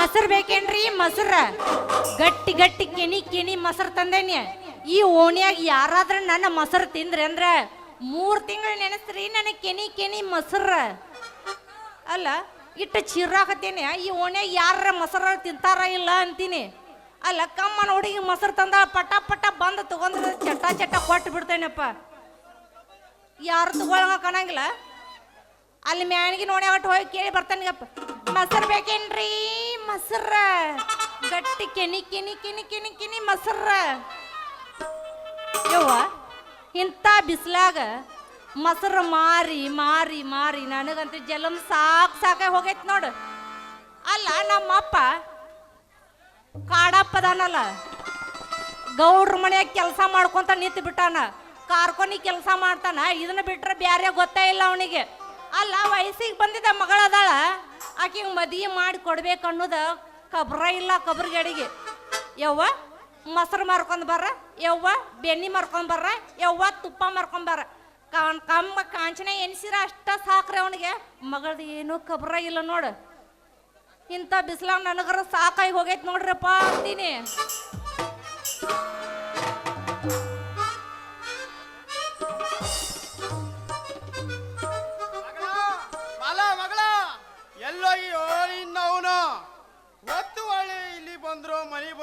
ಮೊಸರು ಬೇಕೇನ್ರಿ? ಮೊಸರ. ಗಟ್ಟಿ ಗಟ್ಟಿ ಕೆನಿ ಕೆನಿ ಮೊಸರು ತಂದೇನಿ. ಈ ಓಣಿಯಾಗ ಯಾರಾದ್ರ ನನ್ನ ಮೊಸರು ತಿಂದ್ರಿ ಅಂದ್ರ ಮೂರ್ ತಿಂಗಳು ನೆನೆಸ್ರಿ ನನಗೆ ಕೆನಿ ಕೆನಿ ಮೊಸರ. ಅಲ್ಲ, ಇಟ್ಟು ಚಿರಾಕತ್ತೇನೆ ಈ ಓಣ್ಯಾಗ ಯಾರ ಮೊಸರ ತಿಂತಾರ ಇಲ್ಲ? ಅಂತೀನಿ. ಅಲ್ಲ, ಕಮ್ಮನ ಹುಡುಗಿ ಮೊಸರು ತಂದ ಪಟ ಪಟ ಬಂದು ತಗೊಂಡ್ರೆ ಚಟ ಚಟ ಕೊಟ್ಟು ಬಿಡ್ತೇನಪ್ಪ. ಯಾರು ತಗೊಳಂಗ ಕಾಣಂಗಿಲ್ಲ. ಅಲ್ಲಿ ಮ್ಯಾಣಿಗೆ ನೋಡಿ ಹೋಗಿ ಕೇಳಿ ಬರ್ತಾನೆ ಮೊಸರು ಬೇಕೇನ್ರಿ? ಮೊಸರ. ಗಟ್ಟಿ ಕೆನಿ ಕೆನಿ ಕೆನಿ ಕೆನಿ ಕೆನಿ ಮೊಸರ. ಇಂಥ ಬಿಸಿಲಾಗ ಮೊಸರು ಮಾರಿ ಮಾರಿ ಮಾರಿ ನನಗಂತೂ ಜಲಮ್ ಸಾಕ್ ಸಾಕ ಹೋಗೈತೆ ನೋಡು. ಅಲ್ಲ, ನಮ್ಮಪ್ಪ ಕಾಡಪ್ಪದಾನಲ್ಲ, ಗೌಡ್ರ ಮನೆಯಾಗ ಕೆಲಸ ಮಾಡ್ಕೊಂತ ನಿಂತು ಬಿಟ್ಟಾನ ಕಾರ್ಕೊನಿ ಕೆಲಸ ಮಾಡ್ತಾನ. ಇದನ್ನ ಬಿಟ್ರೆ ಬ್ಯಾರೆ ಗೊತ್ತೇ ಇಲ್ಲ ಅವನಿಗೆ. ಅಲ್ಲ, ವಯಸ್ಸಿಗೆ ಬಂದಿದ್ದ ಮಗಳದಾಳ ಆಕೆ ಮದುವೆ ಮಾಡಿ ಕೊಡ್ಬೇಕು ಅನ್ನೋದ ಕಬ್ರ ಇಲ್ಲ ಕಬ್ರಗಡಿಗೆ. ಯವ್ವ, ಮೊಸರು ಮಾರ್ಕೊಂಡ್ ಬರ್ರ ಯವ್ವ, ಬೆಣ್ಣಿ ಮಾರ್ಕೊಂಡ್ ಬರ್ರ ಯವ್ವ, ತುಪ್ಪ ಮಾರ್ಕೊಂಡ್ ಬರ. ಕಾನ್, ಕಮ್ಮ ಕಾಂಚನ ಎನಿಸಿರ ಅಷ್ಟ ಸಾಕ್ರಿ ಅವನಿಗೆ. ಮಗಳದು ಏನೂ ಕಬ್ರ ಇಲ್ಲ ನೋಡು. ಇಂಥ ಬಿಸಿಲಾಗ ನನಗರ ಸಾಕಾಗಿ ಹೋಗೈತೆ ನೋಡ್ರಪ್ಪ ಅಂತೀನಿ.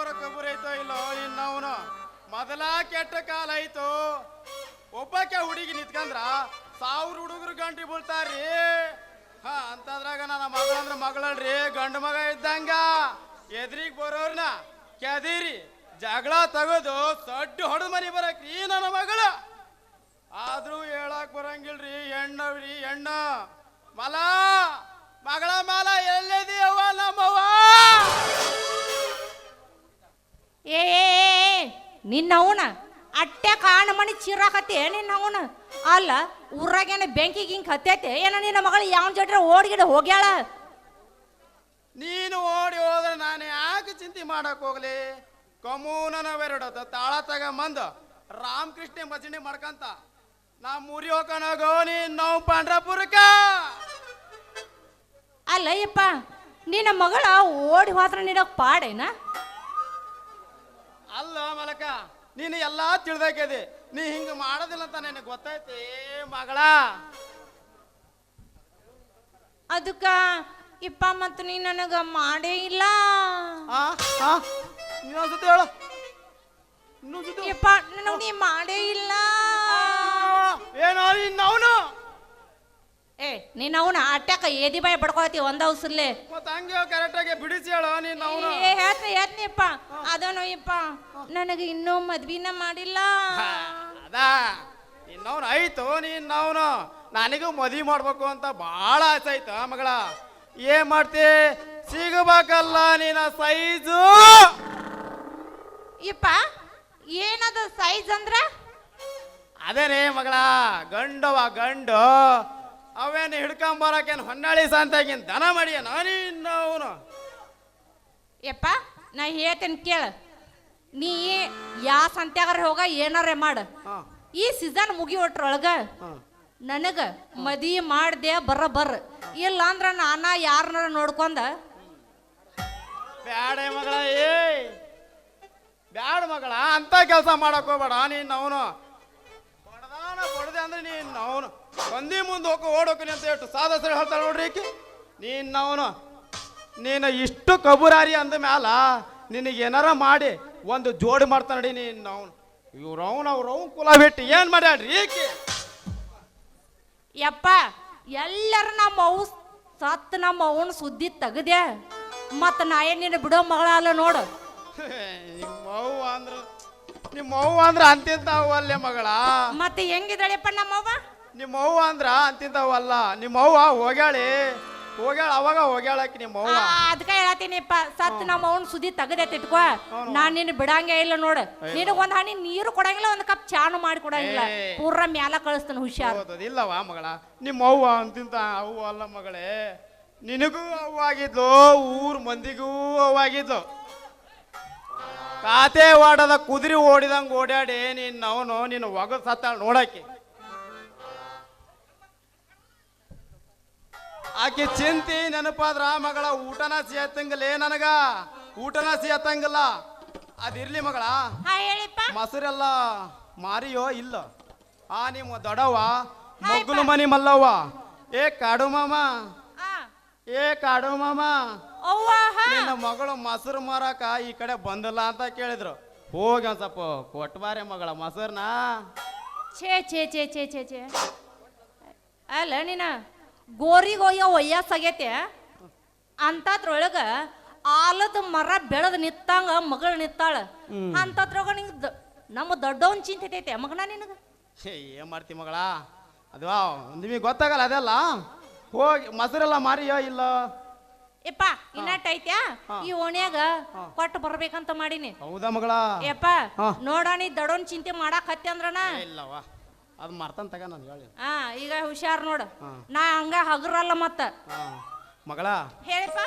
ಕಬೂರ ಕಬೂರ್ ಐತೋ ಇಲ್ಲೋ ಇನ್ನವನು ಮೊದಲ ಕೆಟ್ಟ ಕಾಲ ಐತು ಒಬ್ಬಕ್ಕೆ ಹುಡುಗಿ ನಿಂತ್ಕಂದ್ರ ಸಾವಿರ ಹುಡುಗರು ಗಂಟಿ ಬೀಳ್ತಾರ್ರಿ. ಹಾ, ಅಂತದ್ರಾಗ ನನ್ನ ಮಗಳಂದ್ರ ಮಗಳಲ್ರಿ, ಗಂಡು ಮಗ ಇದ್ದಂಗ. ಎದ್ರಿಗ್ ಬರೋರ್ನ ಕೆದಿರಿ, ಜಗಳ ತಗೋದು ಸಡ್ಡು ಹೊಡೆದು ಮನೆ ಬರಕ್ರಿ ನನ್ನ ಮಗಳ. ಆದ್ರೂ ಹೇಳಕ್ ಬರಂಗಿಲ್ರಿ ಹೆಣ್ಣವ್ರಿ ಹೆಣ್ಣ. ಮಲ, ಮಗಳ ಮಾಲ ಎಲ್ಲದಿ ಅವ್ವ ನಮ್ಮವ್ವ? ಏ ನಿನ್ನ ಅವನ? ಅಟ್ಟೆ ಕಾಣ ಮಣಿ ಚಿರಾಕತ್ತೆ ನಿನ್ನ ಅವನ? ಅಲ್ಲ ಊರಾಗೇನ ಬೆಂಕಿ ಗಿಂಕ್ ಹತ್ತೈತೆ ಏನ ನಿನ್ನ ಮಗಳು ಯಾವ ಜಟ್ರೆ ಓಡ್ಗಿಡ ಹೋಗ್ಯಾಳ? ನೀನು ಓಡಿ ಹೋದ್ರೆ ನಾನು ಯಾಕೆ ಚಿಂತೆ ಮಾಡಕ್ ಹೋಗ್ಲಿ? ಕಮೂನನ ಬೆರಡತ ತಾಳ ಮಂದ ರಾಮಕೃಷ್ಣ ಭಜನೆ ಮಾಡ್ಕಂತ ನಾ ಮುರಿ ಹೋಗೋಣಗೋ ನೀನ್ ನಾವು ಪಾಂಡ್ರಪುರಕ್ಕ? ಅಲ್ಲ ಯಪ್ಪ ನಿನ್ನ ಮಗಳ ಓಡಿ ಹೋದ್ರೆ ನಿನಗ್ ಪಾಡೇನ? ಅಲ್ಲ ಮಲಕ ನೀನು ಎಲ್ಲಾ ತಿಳ್ದಾಕದಿ ನೀ ಹಿಂಗ ಮಾಡೋದಿಲ್ಲ ಅಂತ ನನಗೆ ಗೊತ್ತೈತಿ ಮಗಳ? ಅದಕ್ಕ ಇಪ್ಪ ಮತ್ತು ನೀ ನನಗ ಮಾಡೇ ಇಲ್ಲ. ಆ ಆ ಇನ್ನೊಂದ್ಸತಿ ಹೇಳು. ಇನ್ನೊಂದ್ಸತಿ ಯಪ್ಪ ನನಗ್ ನೀ ಮಾಡೇ ಇಲ್ಲ. ಏನೋ ಇನ್ನವನು. ಏ ನೀನ್ ಅವನ ಅಟ್ಯಾಕ ಎದಿ ಬಾಯಿ ಬಡ್ಕೊಳತಿ ಒಂದ ಉಸಿರ್ಲೆ ಮತ್ತ ಹಂಗೆ ಕರೆಕ್ಟ್ ಆಗಿ ಬಿಡಿಸಿ ಹೇಳೋ ನೀನ್ ಅವನು. ಏ ಹೇಳ್ತೀನಿ ಹೇಳ್ತೀನಿಪ್ಪ. ಅದನೋ ಇಪ್ಪ ನನಗೆ ಇನ್ನೂ ಮದ್ವಿನ ಮಾಡಿಲ್ಲ. ಅದ. ನಿನ್ನವನು ಆಯ್ತು ಅವನು. ನನಗೂ ಮದ್ವಿ ಮಾಡ್ಬೇಕು ಅಂತ ಬಹಳ ಆಸೆ ಆಯ್ತು ಮಗಳ. ಏನ್ ಮಾಡ್ತಿ? ಸಿಗಬೇಕಲ್ಲ ನಿನ್ನ ಸೈಜು ಇಪ್ಪ ಏನದು ಸೈಜ್ ಅಂದ್ರ? ಅದೇನೇ ಮಗಳ ಗಂಡವ ಗಂಡು. ಅವೇನು ಹಿಡ್ಕೊಂಬರಕೇನು ಹೊನ್ನಾಳಿ ಸಂತಾಗಿನ್ ದನ ಮಾಡಿಯ ನಾನಿನ್ನವನು ಯಪ್ಪ ನಾ ಹೇಳ್ತೇನೆ ಕೇಳ. ನೀ ಯಾ ಸಂತ್ಯಾಗಾರ ಹೋಗ ಏನಾರ ಮಾಡ. ಹಾಂ. ಈ ಸೀಸನ್ ಮುಗಿ ನನಗೆ ನನಗ ಮದಿ ಮಾಡ್ದೆ ಬರ ಬರ್ರ ಇಲ್ಲ ಅಂದ್ರ ನಾನ ಯಾರನ್ನಾರ ನೋಡ್ಕೊಂಡ. ಬ್ಯಾಡ ಮಗಳ ಏ ಬ್ಯಾಡ ಮಗಳ ಅಂತ ಕೆಲಸ ಮಾಡಕ್ ಹೋಗ್ಬೇಡ ನೀನ್ ಅವನು ಬಡದೆ ಅಂದ್ರೆ ನೀನ್ ಅವನು. ಬಂದಿ ಮುಂದೆ ಹೋಗಿ ಓಡೋಕನಿ ಅಂತ ಎಷ್ಟು ಸಾದ ಹೇಳ್ತಾರೆ ಹೇಳ್ತಾಳೆ ನೋಡ್ರಿ ಈಕಿ. ನೀನ್ ಅವನು. ನೀನು ಇಷ್ಟು ಕಬುರಾರಿ ಅಂದ ಮ್ಯಾಲ ನಿನಗೆ ಏನಾರ ಮಾಡಿ ಒಂದು ಜೋಡಿ ಮಾಡ್ತಾನೆ ನಡಿ ನೀನ್ ಅವನು. ಇವ್ರು ಅವನು ಅವ್ರು ಅವ್ನು ಕುಲ ಬಿಟ್ಟು ಏನ್ ಮಾಡ್ಯಾಡ್ರಿ ಈಕಿ? ಯಪ್ಪ ಎಲ್ಲರ ನಮ್ಮ ಅವು ಸತ್ ನಮ್ಮ ಅವನ ಸುದ್ದಿ ತೆಗದೆ. ಮತ್ತೆ ನಾ ಏನ್ ನಿನ್ನ ಬಿಡೋ ಮಗಳ ಅಲ್ಲ ನೋಡು. ನಿಮ್ಮ ಅವ್ವ ಅಂದ್ರ ನಿಮ್ಮ ಅವ್ವ ಅಂದ್ರ ಅಂತಿಂತ ಅಲ್ಲೇ ಮಗಳ. ಮತ್ತೆ ನಮ್ಮ ನಮ್ಮವ್ವ? ನಿಮ್ಮ ಅವ್ವ ಅಂದ್ರ ಅಂತಿಂತಾವಲ್ಲ ನಿಮ್ಮ ಅವ್ವ ಹೋಗ್ಯಾಳಿ. ಹೋಗ್ಯಾಳ ಅವಾಗ ಹೋಗ್ಯಾಳಕಿ ನಿಮ್ಮ ಅವ್ವ ಅದಕ್ಕ ಹೇಳತ್ತೀನಿಪ್ಪ ಸತ್ ನಮ್ಮ ಅವನ್ ಸುದ್ದಿ ತೆಗದೆ ತಿಟ್ಕೋ ನಾನ್ ನಿನ್ನ ಬಿಡಂಗೆ ಇಲ್ಲ ನೋಡು. ನಿನಗ್ ಒಂದ್ ಹನಿ ನೀರು ಕೊಡಂಗಿಲ್ಲ ಒಂದ್ ಕಪ್ ಚಾನು ಮಾಡಿ ಕೊಡಂಗಿಲ್ಲ. ಪೂರ ಮ್ಯಾಲ ಕಳಿಸ್ತಾನ ಹುಷಾರ್. ಹೌದದು ಇಲ್ಲವ ಮಗಳ. ನಿಮ್ಮ ಅವ್ವ ಅಂತಿಂತ ಅವ್ವ ಅಲ್ಲ ಮಗಳೇ. ನಿನಗೂ ಅವ್ವ ಆಗಿದ್ಲು ಊರ್ ಮಂದಿಗೂ ಅವ್ವ ಆಗಿದ್ಲು ಕಾತೆ ಓಡದ ಕುದುರೆ ಓಡಿದಂಗ ಓಡಾಡಿ ನೀನ್ ಅವನು ನಿನ್ನ ಒಗ ಸತ್ತಾಳ ನೋಡಕ್ಕೆ. ಆಕೆ ಚಿಂತಿ ನೆನಪಾದ್ರ ಮಗಳ ಊಟನ ಸಿಹತ್ತಂಗಿಲ್ಲ ನನಗ? ಊಟನ ಸೇತಂಗಿಲ್ಲ. ಅದಿರ್ಲಿ ಮಗಳ. ಮೊಸರೆಲ್ಲ ಮಾರಿಯೋ ಇಲ್ಲ? ಆ ನಿಮ್ಮ ದೊಡವ ಮಗ್ಗುಲು ಮನಿ ಮಲ್ಲವ್ವ. ಏ ಕಾಡು ಮಾಮ. ಏ ಕಾಡು ಮಾಮ. ನಿನ್ನ ಮಗಳು ಮೊಸರು ಮಾರಾಕ ಈ ಕಡೆ ಬಂದಿಲ್ಲ ಅಂತ ಕೇಳಿದ್ರು. ಹೋಗಿ ಒಂದ್ ಸ್ವಲ್ಪ ಕೊಟ್ಬಾರೆ ಮಗಳ ಮೊಸರ್ನ. ಛೇ ಛೇ ಛೇ ಛೇ ಛೇ ಛೇ. ಅಲ್ಲ ನೀನ ಗೋರಿಗೆ ಒಯ್ಯೋ ವಯಸ್ಸಾಗೈತೆ ಅಂತದ್ರೊಳಗ ಆಲದ ಮರ ಬೆಳೆದ್ ನಿತ್ತಂಗ ಮಗಳು ನಿತ್ತಾಳ ಅಂತದ್ರೊಳಗ ನಿಂಗೆ ನಮ್ಮ ದೊಡ್ಡವನ್ ಚಿಂತಿತೈತೆ ಮಗನ ನಿನಗ? ಹೇ ಏನ್ ಮಾಡ್ತಿ ಮಗಳ? ಅದು ನಿಮಗೆ ಗೊತ್ತಾಗಲ್ಲ ಅದೆಲ್ಲ. ಹೋಗಿ ಮೊಸರೆಲ್ಲ ಮಾರಿಯೋ ಇಲ್ಲ? ಯಪ್ಪ ಇನ್ನಟ್ ಐತ್ಯಾ? ಈ ಓಣ್ಯಾಗ ಕೊಟ್ಟು ಬರ್ಬೇಕಂತ ಮಾಡೀನಿ. ಹೌದಾ ಮಗಳ? ಯಪ್ಪ ನೋಡೋಣ ದಡೋನ್ ಚಿಂತೆ ಮಾಡಾಕ್ ಹತ್ತಿ ಅಂದ್ರಣ ಅದು ಮರ್ತನ್ ತಗ ನಾನು ಹೇಳಿ ಆ ಈಗ ಹುಷಾರ್ ನೋಡು. ಹಾ. ನಾ ಹಂಗ ಹಗರಲ್ಲ ಮತ್ತ. ಮಗಳ ಹೇಳಿಪ್ಪ.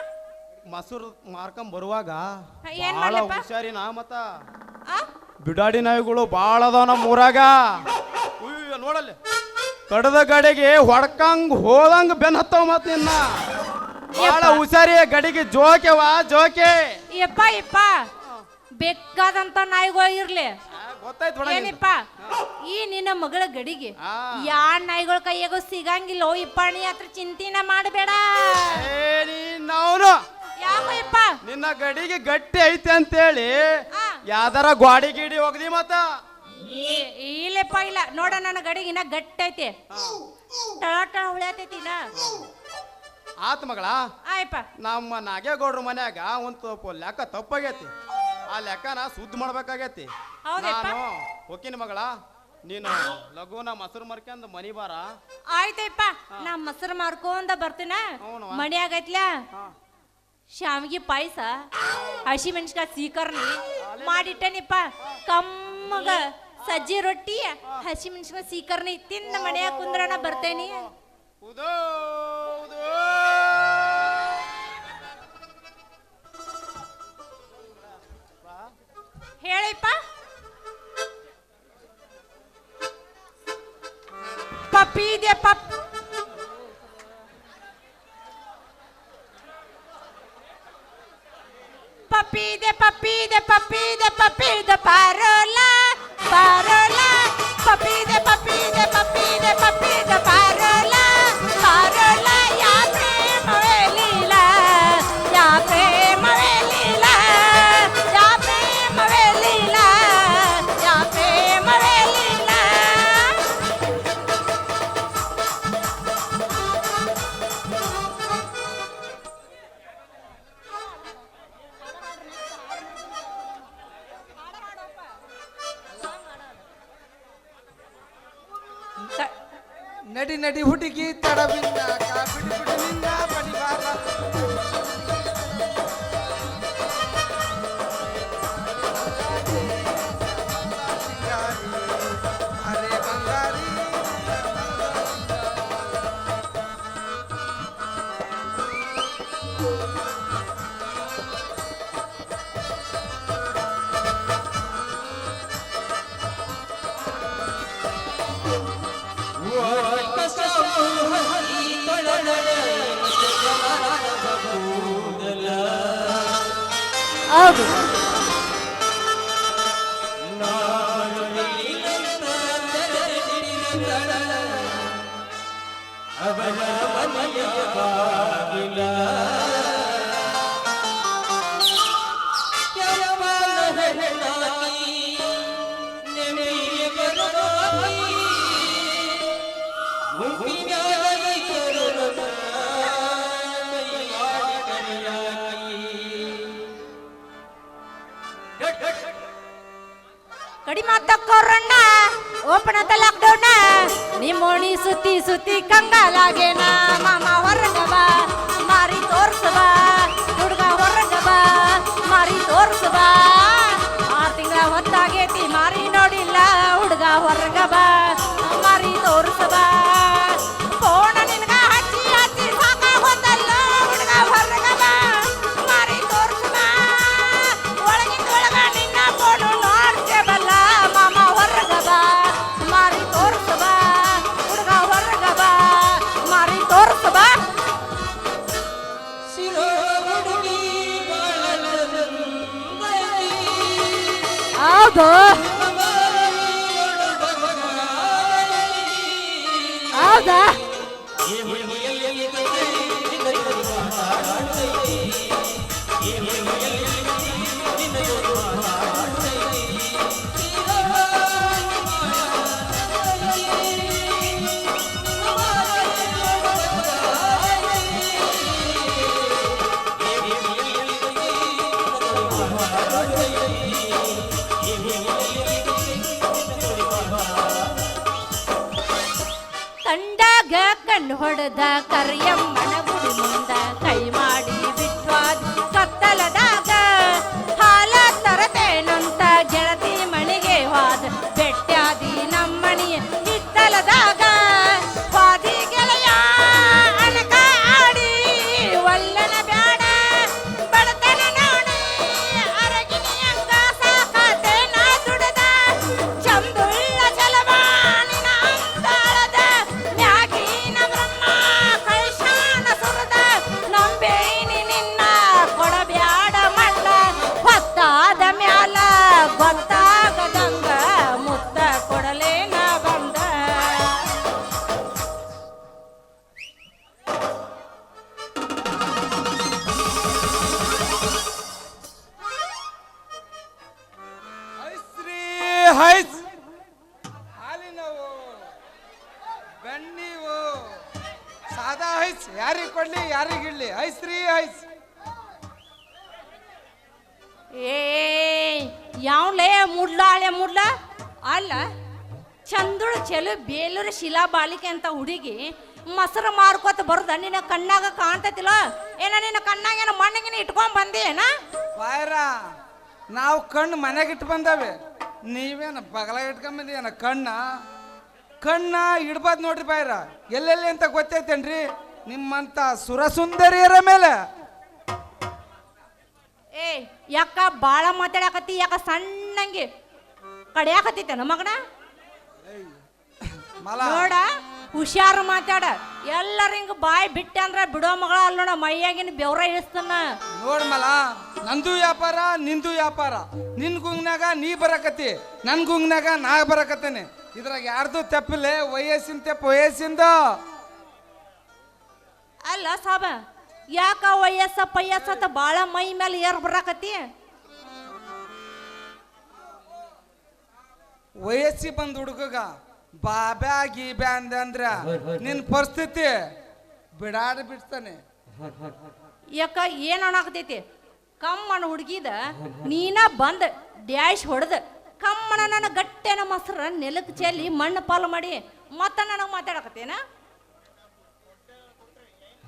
ಮಸೂರ್ ಮಾರ್ಕಂ ಬರುವಾಗ ಏನು ಏನ್ ಹುಷಾರಿ ಮಾಡ್ಲಪ್ಪ? ಹುಷಾರಿನ ಮತ್ತ? ಆ? ಬಿಡಾಡಿ ನಾಯಿಗಳು ಭಾಳ ಅದಾವ ನಮ್ಮ ಊರಾಗ. ನೋಡಲ್ಲಿ. ಕಡದ ಗಡೆಗೆ ಹೊಡ್ಕಂಗ್ ಹೋದಂಗ್ ಬೆನ್ ಹತ್ತವ ಮತ್ತ ನಿನ್ನ. ಭಾಳ ಹುಷಾರಿ ಗಡಿಗೆ ಜೋಕೆವಾ ಜೋಕೆ. ಯಪ್ಪ ಯಪ್ಪ ಬೇಕಾದಂತ ನಾಯಿಗಳು ಇರ್ಲಿ. ಗೊತ್ತಾಯ್ತು. ಏನಿಪ್ಪ? ಈ ನಿನ್ನ ಮಗಳ ಗಡಿಗೆ. ಯಾ ನಾಯಿಗಳ ಕೈಯಾಗ ಸಿಗಂಗಿಲ್ಲ ಇಪ್ಪ ನೀ ಹತ್ರ ಚಿಂತಿನ ಮಾಡಬೇಡ. ಯಾಕೋ ಯಪ್ಪ ನಿನ್ನ ಗಡಿಗೆ ಗಟ್ಟಿ ಐತೆ ಅಂತೇಳಿ ಹೇಳಿ ಯಾವ್ದಾರ ಗ್ವಾಡಿ ಗಿಡಿ ಹೋಗ್ದಿ ಮತ್ತ? ಇಲ್ಲಪ್ಪ ಇಲ್ಲ. ನೋಡ ನನ್ನ ಗಡಿಗೆ ಗಡಿಗಿನ ಗಟ್ಟೈತೆ ಟಳ ಟಳ ಉಳಿಯತೈತಿ ಆತ್ ಮಗಳ ಆಯಪ್ಪ ನಮ್ಮ ನಾಗೇಗೌಡ್ರ ಮನ್ಯಾಗ ಒಂದು ಲೆಕ್ಕ ತಪ್ಪಾಗೈತಿ. ಆ ಲೆಕ್ಕನ ಸುದ್ದಿ ಮಾಡ್ಬೇಕಾಗೈತಿ? ನಾನು ಹೊಕ್ಕಿನ ಮಗಳ ನೀನು ಲಘುನ ಮೊಸರು ಮಾರ್ಕೊಂಡ್ ಮನಿ ಬಾರ. ಆಯ್ತಯ್ಯಪ್ಪ ನಾ ಮೊಸರು ಮಾರ್ಕೊಂಡ ಬರ್ತೀನ. ಮನಿ ಆಗೈತ್ಲ ಶಾವಿಗೆ ಪಾಯಸ ಹಸಿ ಮೆಣಸಿನ್ಕಾಯಿ ಸೀಕರ್ನಿ ಮಾಡಿಟ್ಟನಿಪ್ಪ. ಕಮ್ಮಗ ಸಜ್ಜಿ ರೊಟ್ಟಿ ಹಸಿ ಮೆಣಸಿನ್ಕಾಯಿ ಸೀಕರ್ನಿ ತಿಂದ ಮನ್ಯಾಗ ಕುಂದ್ರನ ಬರ್ತೇನಿ. ಹೇಳಿಪ್ಪ. ಪಪ್ಪಿ ಇದೆ ಪಪ್ ಪಪ್ಪಿ ಇದೆ ಪಪ್ಪಿ ಇದೆ ಪಪ್ಪಿ ಇದೆ ಪಪ್ಪಿ ಇದೆ, ಪಾರೋಲ ಪಾರೋಲ. ಪಪ್ಪಿ ಇದೆ ಕಡಿಮೆ ತಕ್ಕೋರಣ್ಣ ಓಪನ್ ಅಂತ ಲಾಕ್ಡೌನ್ ನಿಮ್ಮೋಣಿ ಸುತ್ತಿ ಸುತ್ತಿ ಕಂಗಾಲಾಗೇನ ಮಾಮ ಹೊರಗವ ಮಾರಿ ತೋರ್ಸವ ಹುಡುಗ ಹೊರಗವ ಮಾರಿ ತೋರ್ಸವ ಆರ್ ತಿಂಗಳ ಹೊತ್ತಾಗೇತಿ, ಮಾರಿ ನೋಡಿಲ್ಲ, ಹುಡುಗ ಹೊರಗವ ಮಾರಿ ತೋರ್ಸವ ಹೊಡೆದ ಕರಿಯಮ್ಮನ ಯಾವ್ಲೇ ಮುಡ್ಲ, ಹಳೆ ಮುಡ್ಲ? ಅಲ್ಲ, ಚಂದುಳ ಚೆಲು ಬೇಲೂರು ಶಿಲಾ ಬಾಲಿಕೆ ಅಂತ ಹುಡುಗಿ ಮೊಸರು ಮಾರ್ಕೋತ ಬರುದ, ನಿನ್ನ ಕಣ್ಣಾಗ ಕಾಣ್ತತಿಲ್ಲ? ಏನ ನಿನ್ನ ಕಣ್ಣಾಗ ಏನ ಇಟ್ಕೊಂಡ್ ಬಂದಿ ಏನ ನಾವು ಕಣ್ಣು ಮನೆಗೆ ಇಟ್ಟು ಬಂದಾವೆ. ನೀವೇನ ಬಗಲ ಇಟ್ಕೊಂಬಂದಿಯನ ಕಣ್ಣ? ಕಣ್ಣ ಇಡ್ಬಾರ್ದು ನೋಡ್ರಿ ಬಾಯ್ರ ಎಲ್ಲೆಲ್ಲಿ ಅಂತ ಗೊತ್ತೈತೇನ್ರಿ? ನಿಮ್ಮಂತ ಸುರಸುಂದರಿಯರ ಮೇಲೆ ಏ ಯಾಕ ಬಾಳ ಮಾತಾಡಕತ್ತಿ ಯಾಕ ಸಣ್ಣಂಗೆ ಕಡಿಯಾಕತ್ತಿತ್ತೇನ ಮಗನ? ಮಲ. ನೋಡ ಹುಷಾರು ಮಾತಾಡ. ಎಲ್ಲರ ಹಿಂಗ ಬಾಯಿ ಬಿಟ್ಟೆ ಅಂದ್ರ ಬಿಡೋ ಮಗಳ ಅಲ್ಲ ನೋಡ ಮೈಯಾಗಿನ ಬೆವ್ರ ಇಳಿಸ್ತಾನ. ನೋಡ್ ಮಲ ನಂದು ವ್ಯಾಪಾರ ನಿಂದು ವ್ಯಾಪಾರ. ನಿನ್ ಗುಂಗ್ನಾಗ ನೀ ಬರಕತ್ತಿ ನನ್ ಗುಂಗ್ನಾಗ ನಾ ಬರಕತ್ತೇನೆ. ಇದ್ರಾಗ ಯಾರ್ದು ತಪ್ಪಿಲ್ಲ ವಯಸ್ಸಿನ ತೆಪ್ಪ ವಯಸ್ಸಿಂದ. ಅಲ್ಲ ಸಾಬ ಯಾಕ ವಯಸ್ಸ ಪಯ್ಯಸ್ಸ ಅಂತ ಬಾಳ ಮೈ ಮೇಲೆ ಏರ್ ಬರಾಕತಿ ವಯಸ್ಸಿ ಬಂದ ಹುಡುಗಗ ಬಾಬ್ಯಾ ಗೀಬ್ಯಾ ಅಂದ ಅಂದ್ರ ನಿನ್ ಪರಿಸ್ಥಿತಿ ಬಿಡಾಡ ಬಿಡ್ತಾನೆ. ಯಾಕ ಏನ್ ಅಣಾಕತೈತಿ ಕಮ್ಮನ ಹುಡುಗಿದ ನೀನ ಬಂದ ಡ್ಯಾಶ್ ಹೊಡೆದ ಕಮ್ಮನ ನನ್ನ ಗಟ್ಟೆನ ಮೊಸರ ನೆಲಕ್ಕೆ ಚೆಲ್ಲಿ ಮಣ್ಣು ಪಾಲು ಮಾಡಿ ಮತ್ತ ನನಗೆ ಮಾತಾಡಕತ್ತೇನ?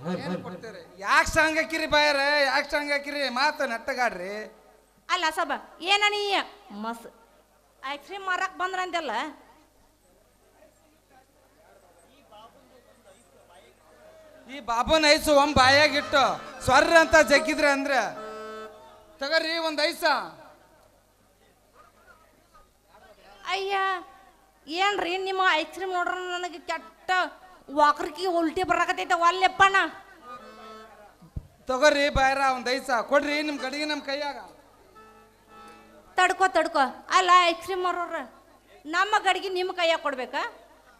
ಯಾಕೆ ಸಾಂಗ್ ಹಾಕಿರಿ ಬಾಯರ? ಯಾಕೆ ಸಾಂಗ್ ಹಾಕಿರಿ ಮಾತು ನಟ್ಟಗಾಡ್ರಿ. ಅಲ್ಲ ಸಬ ಏನ ನೀ? ಮಸ್ ಐಸ್ ಕ್ರೀಮ್ ಮಾರಕ್ ಬಂದ್ರಂತೆಲ್ಲ ಈ ಬಾಬುನ ಐಸು ಒಮ್ ಬಾಯಾಗಿಟ್ಟು ಸ್ವರ್ರ ಅಂತ ಜಗ್ಗಿದ್ರೆ ಅಂದ್ರೆ. ತಗರಿ ಒಂದ್ ಐಸ. ಅಯ್ಯ ಏನ್ರಿ ನಿಮ್ಮ ಐಸ್ ಕ್ರೀಮ್ ನೋಡ್ರ ನನಗೆ ಕೆಟ್ಟ ವಾಕರ್ಕಿ ಉಲ್ಟಿ ಬರಾಕತೈತೆ ಒಲ್ಲೆಪ್ಪಣ ತಗೋರಿ ಬಾಯ್ರ ಒಂದ್ ಐಸ ಕೊಡ್ರಿ ನಿಮ್ ಗಡಿಗೆ ನಮ್ ಕೈಯಾಗ. ತಡ್ಕೋ ತಡ್ಕೋ. ಅಲ್ಲ ಐಸ್ ಕ್ರೀಮ್ ಮಾರೋರ ನಮ್ಮ ಗಡಿಗೆ ನಿಮ್ಮ ಕೈಯಾಗ ಕೊಡ್ಬೇಕಾ?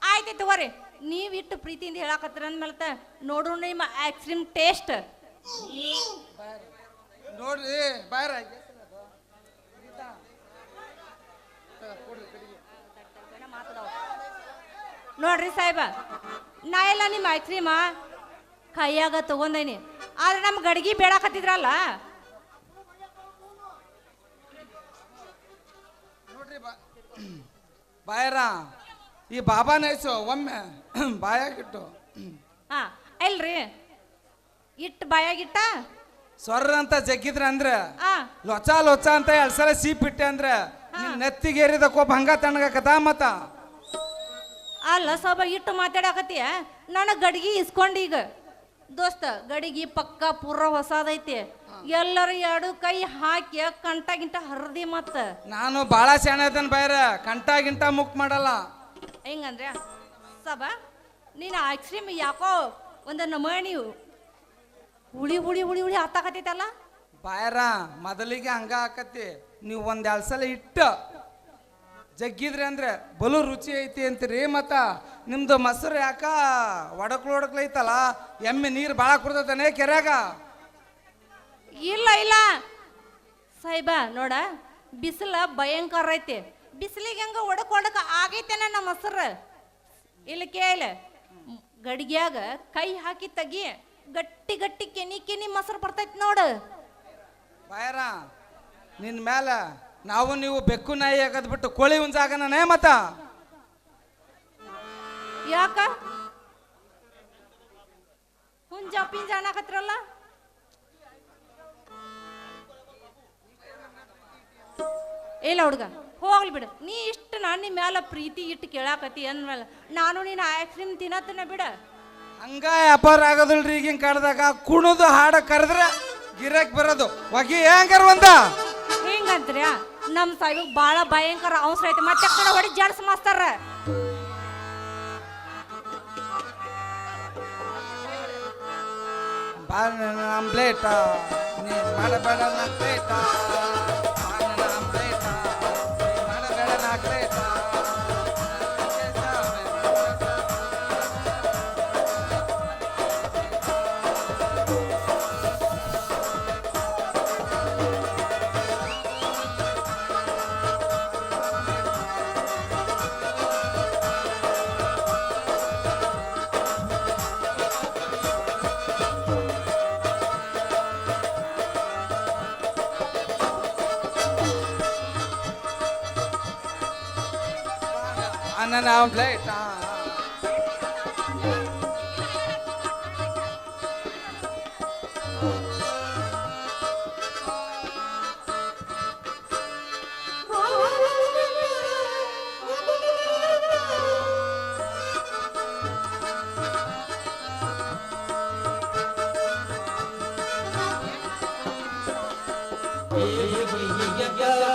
ಆಯ್ತು ತಗೋರಿ. ನೀವು ಇಟ್ಟು ಪ್ರೀತಿಯಿಂದ ಹೇಳಾಕತ್ತೀರ ಅಂದ್ಮೇಲೆ ನೋಡು ನಿಮ್ಮ ಐಸ್ ಕ್ರೀಮ್ ಟೇಸ್ಟ್ ನೋಡ್ರಿ ಬಾಯರ ನೋಡ್ರಿ ಸಾಹೇಬ ನಾ ಎಲ್ಲ ನಿಮ್ಮ ಐಸ್ ಕ್ರೀಮ ಕೈಯಾಗ ತಗೊಂಡೇನಿ. ಆದ್ರೆ ನಮ್ಮ ಗಡಿಗೆ ಬೇಡಾಕತ್ತಿದ್ರಲ್ಲ. ನೋಡ್ರಿ ಬಾ. ಬಾಯರ ಈ ಬಾಬಾ ನೈಸು ಒಮ್ಮೆ ಬಾಯಾಗಿಟ್ಟು ಹಾ ಇಲ್ರಿ. ಇಟ್ಟು ಬಾಯಾಗಿಟ್ಟ? ಸ್ವರ್ರ ಅಂತ ಜಗ್ಗಿದ್ರ ಅಂದ್ರೆ ಲೊಚಾ ಲೊಚಾ ಅಂತ ಎರಡ್ ಸಲ ಸೀಪ್ ಇಟ್ಟೆ ಅಂದ್ರೆ ನೆತ್ತಿಗೇರಿದ ನೆತ್ತಿಗೆ ಏರಿದ ಕೋಪ ಹಂಗ ತಣ್ಣಗಕತ ಮತ್ತ? ಅಲ್ಲ ಸ್ವಲ್ಪ ಇಟ್ಟು ಮಾತಾಡಕತ್ತೀಯ? ನನಗೆ ಗಡಿಗೆ ಇಸ್ಕೊಂಡು ಈಗ. ದೋಸ್ತ ಗಡಿಗೆ ಪಕ್ಕ ಪೂರ ಹೊಸದೈತಿ. ಎಲ್ಲರೂ ಎರಡು ಕೈ ಹಾಕಿ ಕಂಟ ಗಿಂಟ ಹರಿದಿ ಮತ್ತ. ನಾನು ಬಾಳ ಶಾಣೆ ಬೈರ ಬಾಯ್ರ? ಕಂಟ ಗಿಂಟ ಮುಕ್ ಮಾಡಲ್ಲ. ಹೆಂಗಂದ್ರೆ ಸಬ ನೀನು ಐಸ್ ಕ್ರೀಮ್ ಯಾಕೋ ಒಂದು ನಮಣಿ ಹುಳಿ ಹುಳಿ ಹುಳಿ ಹುಳಿ ಹತ್ತಾಕತ್ತೈತಲ್ಲ ಬಾಯರ ಮೊದಲಿಗೆ ಹಂಗ ಆಕತಿ ನೀವು ಒಂದ್ ಎರಡ್ ಸಲ ಇಟ್ಟ. ಜಗ್ಗಿದ್ರಿ ಅಂದ್ರೆ ಬಲು ರುಚಿ ಐತಿ ಅಂತೀರಿ ಮತ್ತ ನಿಮ್ದು ಮೊಸರು ಯಾಕ ಒಡಕ್ಲು ಒಡಕ್ಲೈತಲ್ಲ ಎಮ್ಮೆ ನೀರು ಭಾಳ ಕುಡ್ದತಾನೆ ಕೆರೆಯಾಗ? ಇಲ್ಲ ಇಲ್ಲ. ಸಾಯಿಬ ನೋಡ ಬಿಸಿಲ ಭಯಂಕರ ಐತಿ. ಬಿಸಿಲಿಗೆ ಹಂಗ ಒಡಕ್ ಒಡಕ ಆಗೈತೇನ ನಮ್ಮ ಮೊಸರು? ಇಲ್ಲ ಕೇಳ ಗಡಿಗ್ಯಾಗ ಕೈ ಹಾಕಿ ತಗಿ ಗಟ್ಟಿ ಗಟ್ಟಿ ಕೆನಿ ಕೆನಿ ಮೊಸರು ಬರ್ತೈತಿ ನೋಡು. ಬಾಯರ ನಿನ್ನ ಮೇಲೆ ನಾವು ನೀವು ಬೆಕ್ಕು ನಾಯಿ ಆಗದ್ಬಿಟ್ಟು ಕೋಳಿ ಹುಂಜಾಗನೇ ಮತ ಯಾಕ? ಹುಂಜ ಪಿಂಜ ಅನ್ನಕತ್ರಲ್ಲ ಇಲ್ಲ ಹುಡುಗ ಹೋಗ್ಲಿ ಬಿಡು. ನೀ ಇಷ್ಟು ನಾನು ನಿಮ್ಮ ಮ್ಯಾಲ ಪ್ರೀತಿ ಇಟ್ಟು ಕೇಳಾಕತಿ ಅಂದ್ಮೇಲೆ ನಾನು ನೀನು ಐಸ್ ಕ್ರೀಮ್ ತಿನ್ನತ್ತನ ಬಿಡ. ಹಂಗ ವ್ಯಾಪಾರ ಆಗೋದಿಲ್ರಿ ಈಗಿನ ಕಾಲದಾಗ. ಕುಣದು ಹಾಡ ಕರೆದ್ರೆ ಗಿರಾಕ್ ಬರೋದು. ಹೊಗೆ ಹೆಂಗಾರ ಒಂದ? ಹಿಂಗಂತ್ರ್ಯಾ? ನಮ್ಮ ಸಾಯಿಬಗ್ ಭಾಳ ಭಯಂಕರ ಅವಸರ ಐತೆ. ಮತ್ತೆ ಕಡೆ ಹೊಡಿ ಜಡ್ಸ್ ಮಾಸ್ತಾರ. ಬಾ ನಮ್ಮ ಪ್ಲೇಟ ನೀ ಮಾಡಬೇಡ ನನ್ನ ಪ್ಲೇಟ and out later. Yeah, yeah, yeah, yeah.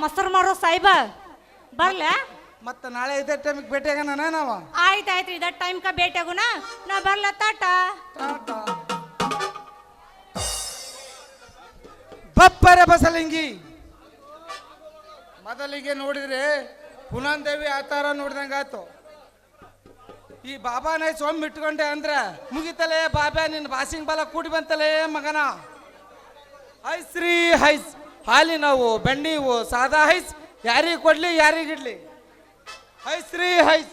ಮೊಸರು ಮಾಡೋ ಸಾಹಿಬ. ಬರ್ಲ. ಮತ್ತೆ ನಾಳೆ ಇದೇ ಟೈಮಿಗೆ ಭೇಟಿಯಾಗಣ ನಾವು ಆಯ್ತು ಆಯ್ತು ಇದ ಟೈಮ್ ಕ ಭೇಟಿ ಆಗುನ ನಾ ಬರ್ಲ ತಾಟ ಬಪ್ಪರ ಬಸಲಿಂಗಿ. ಮೊದಲಿಗೆ ನೋಡಿದ್ರೆ ಪುನಾನ್ ದೇವಿ ಆ ಥರ ನೋಡ್ದಂಗೆ ಆಯ್ತು. ಈ ಬಾಬಾನೇ ಸ್ವಾಮಿ ಇಟ್ಕೊಂಡೆ ಅಂದ್ರೆ ಮುಗಿತಲೇ ಬಾಬಾ ನಿನ್ನ ಬಾಸಿಂಗ್ ಬಲ ಕೂಡಿ ಬಂತಲೇ ಮಗನ. ಶ್ರೀ ಹೈಸ್ ಹಾಲಿನವು ಬೆಣ್ಣಿವು ಸಾದಾ ಹೈಸ್ ಯಾರಿಗೆ ಕೊಡ್ಲಿ ಯಾರಿಗಿಡ್ಲಿ ಹೈಸ್ರಿ ಹೈಸ್